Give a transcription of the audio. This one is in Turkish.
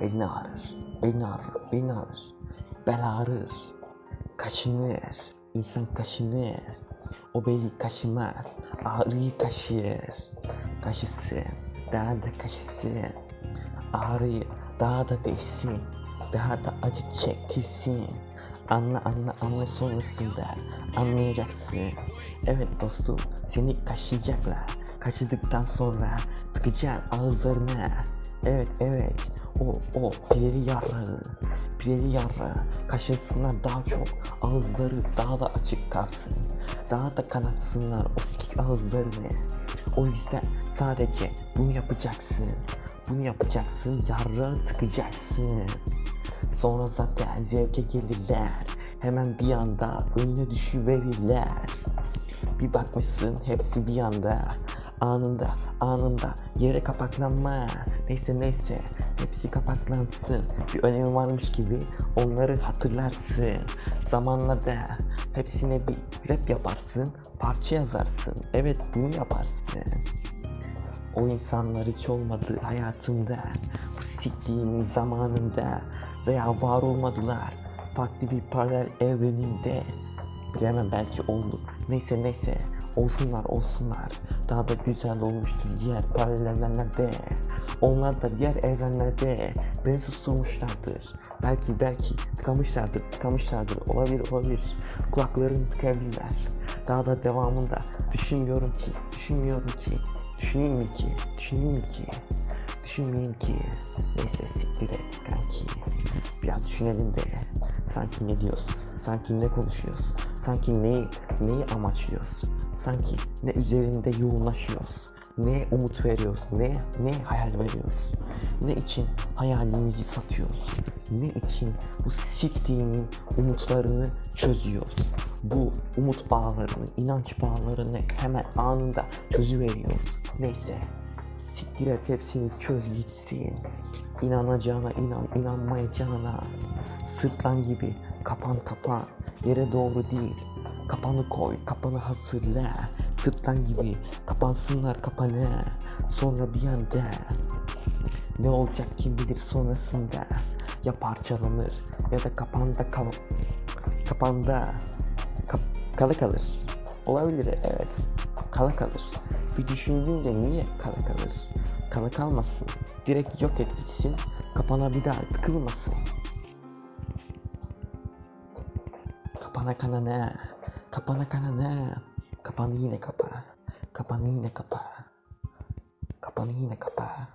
belini ağrır. Belini ağrır, belini ağrır. Bel ağrır. Kaşınır. İnsan kaşınır. O beli kaşımaz. Ağrıyı kaşır. Kaşısın. Daha da kaşısın. Ağrıyı daha da değsin. Daha da acı çektirsin. Anla anla anla sonrasında anlayacaksın. Evet dostum seni kaşıyacaklar. Kaşıdıktan sonra tıkacaksın ağızlarına. Evet evet o o pileli yarağı. Pileli yarağı kaşınsınlar daha çok. Ağızları daha da açık kalsın. Daha da kanatsınlar o sikik ağızlarını. O yüzden sadece bunu yapacaksın. Bunu yapacaksın, yarrağı tıkacaksın. Sonra zaten zevke gelirler. Hemen bir anda önüne düşüverirler. Bir bakmışsın hepsi bir anda. Anında, anında yere kapaklanma. Neyse neyse hepsi kapaklansın. Bir önemi varmış gibi onları hatırlarsın. Zamanla da hepsine bir rap yaparsın, parça yazarsın. Evet bunu yaparsın. O insanlar hiç olmadı hayatında. Bu siktiğin zamanında veya var olmadılar. Farklı bir paralel evreninde. Bilemem belki oldu. Neyse neyse. Olsunlar olsunlar. Daha da güzel olmuştur diğer paralel evrenlerde. Onlar da diğer evrenlerde beni susturmuşlardır. Belki belki tıkamışlardır, tıkamışlardır. Olabilir olabilir. Kulaklarını tıkayabilirler. Daha da devamında düşünmüyorum ki, düşünmüyorum ki, düşüneyim mi ki, düşüneyim mi ki, düşünmeyeyim ki. Neyse siktir et kanki. Biraz düşünelim de sanki ne diyoruz, sanki ne konuşuyoruz, sanki neyi, neyi amaçlıyoruz, sanki ne üzerinde yoğunlaşıyoruz, ne umut veriyoruz, ne, ne hayal veriyoruz, ne için hayalimizi satıyoruz, ne için bu siktiğimin umutlarını çözüyoruz. Bu umut bağlarını, inanç bağlarını hemen anında çözüveriyoruz. Neyse, siktir et hepsini çöz gitsin. İnanacağına inan, inanmayacağına. Sırtlan gibi kapan kapan, yere doğru değil. Kapanı koy, kapanı hazırla. Sırtlan gibi kapansınlar kapanı. Sonra bir anda ne olacak kim bilir sonrasında. Ya parçalanır ya da kapanda kal kapanda kap kala kalır. Olabilir evet. Kala kalır. Bir düşündüğünde niye kala kalır? Kala kalmasın. Direkt yok et gitsin. Kapana bir daha tıkılmasın. Kapana kana ne? Kapana kana ne? Kapanı yine kapa. Kapanı yine kapa. Kapanı yine kapa.